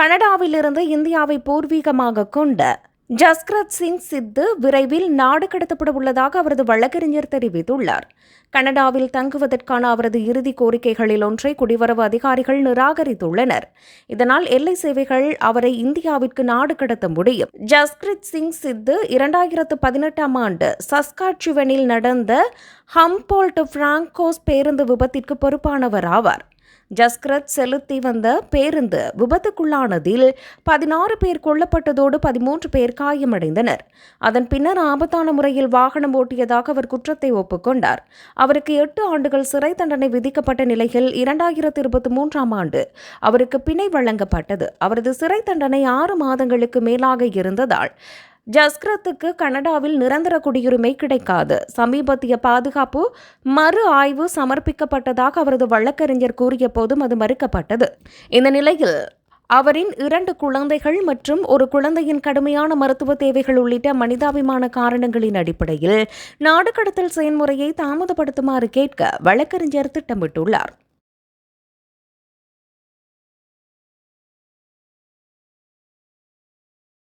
கனடாவிலிருந்து இந்தியாவை பூர்வீகமாக கொண்ட ஜஸ்கிரத் சிங் சித்து விரைவில் நாடு கடத்தப்பட உள்ளதாக அவரது வழக்கறிஞர் தெரிவித்துள்ளார். கனடாவில் தங்குவதற்கான அவரது இறுதி கோரிக்கைகளில் ஒன்றை குடிவரவு அதிகாரிகள் நிராகரித்துள்ளனர். இதனால் எல்லை சேவைகள் அவரை இந்தியாவிற்கு நாடு கடத்த முடியும். ஜஸ்கிரத் சிங் சித்து இரண்டாயிரத்து பதினெட்டாம் ஆண்டு சஸ்காட்சுவனில் நடந்த ஹம்போல்ட் பிராங்கோஸ் பேருந்து விபத்திற்கு பொறுப்பானவர் ஆவார். ஜஸ்கிரத் செலுத்தி வந்த பேருந்து விபத்துக்குள்ளானதில் பதினாறு பேர் கொல்லப்பட்டதோடு பதிமூன்று பேர் காயமடைந்தனர். அதன் பின்னர் ஆபத்தான முறையில் வாகனம் ஓட்டியதாக அவர் குற்றத்தை ஒப்புக்கொண்டார். அவருக்கு எட்டு ஆண்டுகள் சிறை தண்டனை விதிக்கப்பட்ட நிலையில் இரண்டாயிரத்து இருபத்தி மூன்றாம் ஆண்டு அவருக்கு பிணை வழங்கப்பட்டது. அவரது சிறை தண்டனை ஆறு மாதங்களுக்கு மேலாக இருந்ததால் ஜஸ்கிரத்துக்கு கனடாவில் நிரந்தர குடியுரிமை கிடைக்காது. சமீபத்திய பாதுகாப்பு மறு ஆய்வு சமர்ப்பிக்கப்பட்டதாக அவரது வழக்கறிஞர் கூறிய போதும் அது மறுக்கப்பட்டது. இந்த நிலையில் அவரின் இரண்டு குழந்தைகள் மற்றும் ஒரு குழந்தையின் கடுமையான மருத்துவ தேவைகள் உள்ளிட்ட மனிதாபிமான காரணங்களின் அடிப்படையில் நாடு கடத்தல் செயல்முறையை தாமதப்படுத்துமாறு கேட்க வழக்கறிஞர் திட்டமிட்டுள்ளார்.